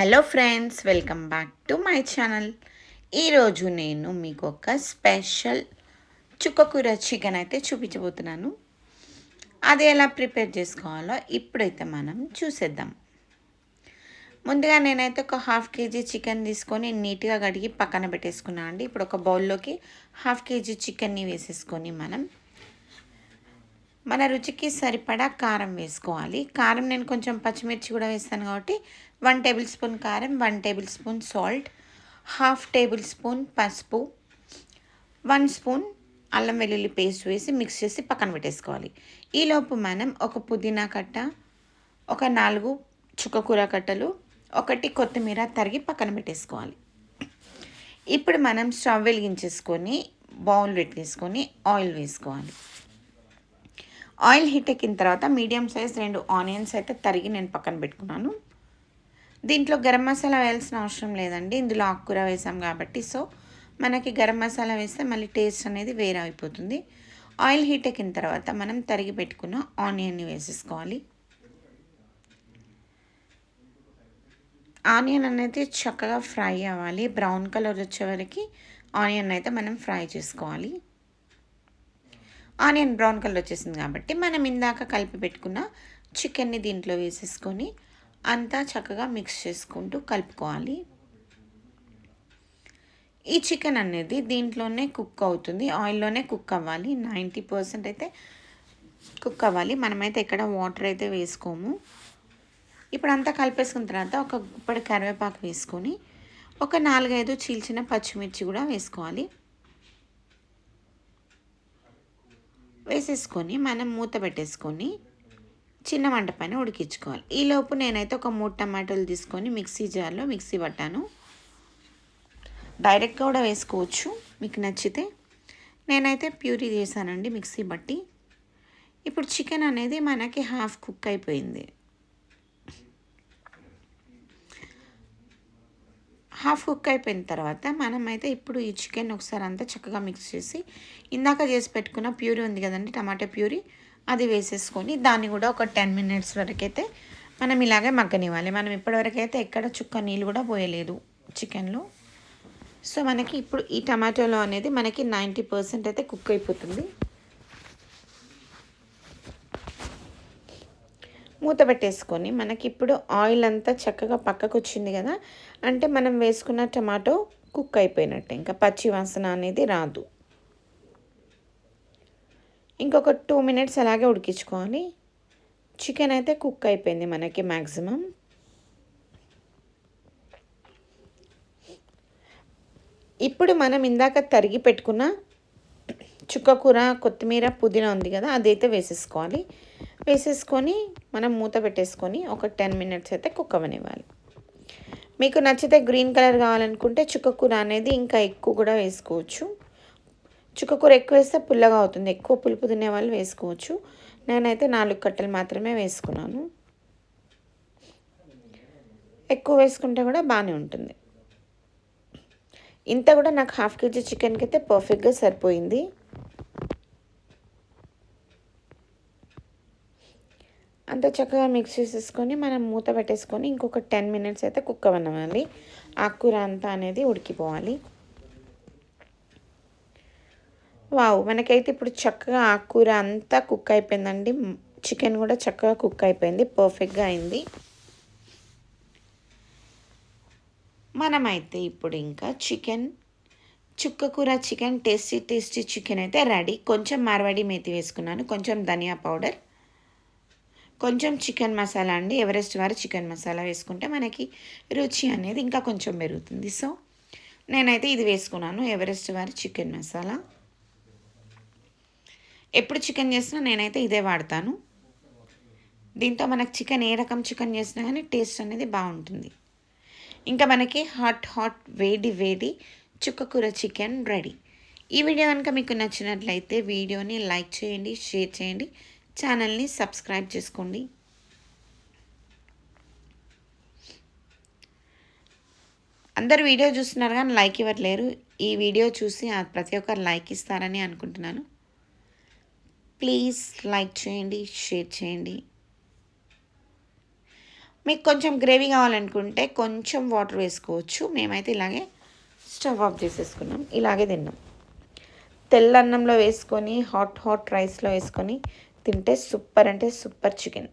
Hello friends welcome back to my channel. ఈరోజు నేను మీకు ఒక స్పెషల్ చుక్కకూర చికెన్ అయితే చూపించబోతున్నాను. అది ఎలా ప్రిపేర్ చేసుకోవాలో ఇప్పుడైతే మనం చూసేద్దాం. ముందుగా నేనైతే ఒక హాఫ్ కేజీ చికెన్ తీసుకొని నీట్గా కడిగి పక్కన పెట్టేసుకున్నాను అండి ఇప్పుడు ఒక బౌల్లోకి హాఫ్ కేజీ చికెన్ని వేసేసుకొని మనం మన రుచికి సరిపడా కారం వేసుకోవాలి. కారం నేను కొంచెం పచ్చిమిర్చి కూడా వేస్తాను కాబట్టి వన్ టేబుల్ స్పూన్ కారం one tablespoon salt half tablespoon పసుపు వన్ స్పూన్ అల్లం వెల్లుల్లి పేస్ట్ వేసి మిక్స్ చేసి పక్కన పెట్టేసుకోవాలి. ఈలోపు మనం ఒక పుదీనా కట్ట ఒక నాలుగు చుక్కకూర కట్టలు ఒకటి కొత్తిమీర తరిగి పక్కన పెట్టేసుకోవాలి. ఇప్పుడు మనం స్టవ్ వెలిగించేసుకొని బౌల్ పెట్టేసుకొని ఆయిల్ వేసుకోవాలి. ఆయిల్ హీట్ ఎక్కిన తర్వాత మీడియం సైజ్ రెండు ఆనియన్స్ అయితే తరిగి నేను పక్కన పెట్టుకున్నాను. దీంట్లో గరం మసాలా వేయాల్సిన అవసరం లేదండి. ఇందులో ఆకుకూర వేసాం కాబట్టి సో మనకి గరం మసాలా వేస్తే మళ్ళీ టేస్ట్ అనేది వేరే అయిపోతుంది. ఆయిల్ హీట్ ఎక్కిన తర్వాత మనం తరిగి పెట్టుకున్న ఆనియన్ని వేసేసుకోవాలి. ఆనియన్ అనేది చక్కగా ఫ్రై అవ్వాలి. బ్రౌన్ కలర్ వచ్చే వరకు ఆనియన్ అయితే మనం ఫ్రై చేసుకోవాలి. ఆనియన్ బ్రౌన్ కలర్ వచ్చేసింది కాబట్టి మనం ఇందాక కలిపి పెట్టుకున్న చికెన్ని దీంట్లో వేసేసుకొని అంతా చక్కగా మిక్స్ చేసుకుంటూ కలుపుకోవాలి. ఈ చికెన్ అనేది దీంట్లోనే కుక్ అవుతుంది. ఆయిల్లోనే కుక్ అవ్వాలి. నైంటీ పర్సెంట్ అయితే కుక్ అవ్వాలి. మనమైతే ఎక్కడ వాటర్ అయితే వేసుకోము. ఇప్పుడు అంతా కలిపేసుకున్న తర్వాత ఒక గుప్పడి కరివేపాకు వేసుకొని ఒక నాలుగైదు చీల్చిన పచ్చిమిర్చి కూడా వేసుకోవాలి. వేసేసుకొని మనం మూత పెట్టేసుకొని చిన్న మంట పైన ఉడికించుకోవాలి. ఈలోపు నేనైతే ఒక మూడు టమాటోలు తీసుకొని మిక్సీ జార్లో మిక్సీ పట్టాను. డైరెక్ట్గా కూడా వేసుకోవచ్చు. మీకు నచ్చితే నేనైతే ప్యూరీ చేశానండి మిక్సీ బట్టి. ఇప్పుడు చికెన్ అనేది మనకి హాఫ్ కుక్ అయిపోయింది. హాఫ్ కుక్ అయిపోయిన తర్వాత మనమైతే ఇప్పుడు ఈ చికెన్ ఒకసారి అంతా చక్కగా మిక్స్ చేసి ఇందాక చేసి పెట్టుకున్న ప్యూరీ ఉంది కదండి టమాటా ప్యూరీ అది వేసేసుకొని దాన్ని కూడా ఒక టెన్ మినిట్స్ వరకైతే మనం ఇలాగే మగ్గనివ్వాలి. మనం ఇప్పటివరకైతే ఎక్కడ చుక్క నీళ్ళు కూడా పోయలేదు చికెన్లో. సో మనకి ఇప్పుడు ఈ టమాటోలో అనేది మనకి నైంటీ పర్సెంట్ అయితే కుక్ అయిపోతుంది. మూత పెట్టేసుకొని మనకి ఇప్పుడు ఆయిల్ అంతా చక్కగా పక్కకు వచ్చింది కదా అంటే మనం వేసుకున్న టమాటో కుక్ అయిపోయినట్టే. ఇంకా పచ్చి వాసన అనేది రాదు. ఇంకొక టూ మినిట్స్ అలాగే ఉడికించుకోవాలి చికెన్ అయితే కుక్ అయిపోయింది మనకి మ్యాక్సిమం ఇప్పుడు మనం ఇందాక తరిగి పెట్టుకున్న చుక్కకూర కొత్తిమీర పుదీనా ఉంది కదా అదైతే వేసేసుకోవాలి. వేసేసుకొని మనం మూత పెట్టేసుకొని ఒక టెన్ మినిట్స్ అయితే కుక్కవనివ్వాలి. మీకు నచ్చితే గ్రీన్ కలర్ కావాలనుకుంటే చుక్కకూర అనేది ఇంకా ఎక్కువ కూడా వేసుకోవచ్చు. చుక్కకూర ఎక్కువ వేస్తే పుల్లగా అవుతుంది. ఎక్కువ పులుపు తినే వాళ్ళు వేసుకోవచ్చు. నేనైతే నాలుగు కట్టలు మాత్రమే వేసుకున్నాను. ఎక్కువ వేసుకుంటే కూడా బాగానే ఉంటుంది. ఇంత కూడా నాకు హాఫ్ కేజీ చికెన్కి అయితే పర్ఫెక్ట్గా సరిపోయింది. అంత చక్కగా మిక్స్ చేసేసుకొని మనం మూత పెట్టేసుకొని ఇంకొక టెన్ మినిట్స్ అయితే కుక్ అవ్వనివ్వాలి ఆకుకూర అంతా అనేది ఉడికిపోవాలి. వావ్ మనకైతే ఇప్పుడు చక్కగా ఆకుకూర అంతా కుక్ అయిపోయిందండి. చికెన్ కూడా చక్కగా కుక్ అయిపోయింది. పర్ఫెక్ట్గా అయింది. మనమైతే ఇప్పుడు ఇంకా చికెన్ చుక్కకూర చికెన్ టేస్టీ టేస్టీ చికెన్ అయితే రెడీ. కొంచెం మార్వాడి మేతి వేసుకున్నాను. కొంచెం ధనియా పౌడర్. కొంచెం చికెన్ మసాలా అండి. ఎవరెస్ట్ వారి చికెన్ మసాలా వేసుకుంటే మనకి రుచి అనేది ఇంకా కొంచెం పెరుగుతుంది. సో నేనైతే ఇది వేసుకున్నాను. ఎవరెస్ట్ వారి చికెన్ మసాలా. ఎప్పుడు చికెన్ చేసినా నేనైతే ఇదే వాడతాను. దీంతో మనకు చికెన్ ఏ రకం చికెన్ చేసినా కానీ టేస్ట్ అనేది బాగుంటుంది. ఇంకా మనకి హాట్ హాట్ వేడి వేడి చుక్కకూర చికెన్ రెడీ. ఈ వీడియో కనుక మీకు నచ్చినట్లయితే వీడియోని లైక్ చేయండి షేర్ చేయండి. ఛానల్ని సబ్స్క్రైబ్ చేసుకోండి. అందరు వీడియో చూస్తున్నారు కానీ లైక్ ఇవ్వట్లేరు. ఈ వీడియో చూసి ప్రతి ఒక్కరు లైక్ ఇస్తారని అనుకుంటున్నాను. ప్లీజ్ లైక్ చేయండి షేర్ చేయండి. మీకు కొంచెం గ్రేవీ కావాలనుకుంటే కొంచెం వాటర్ వేసుకోవచ్చు. మేమైతే ఇలాగే స్టవ్ ఆఫ్ చేసేసుకున్నాం. ఇలాగే తిన్నాం. తెల్ల అన్నంలో వేసుకొని హాట్ హాట్ రైస్లో వేసుకొని తింటే సూపర్ అంటే సూపర్ చికెన్.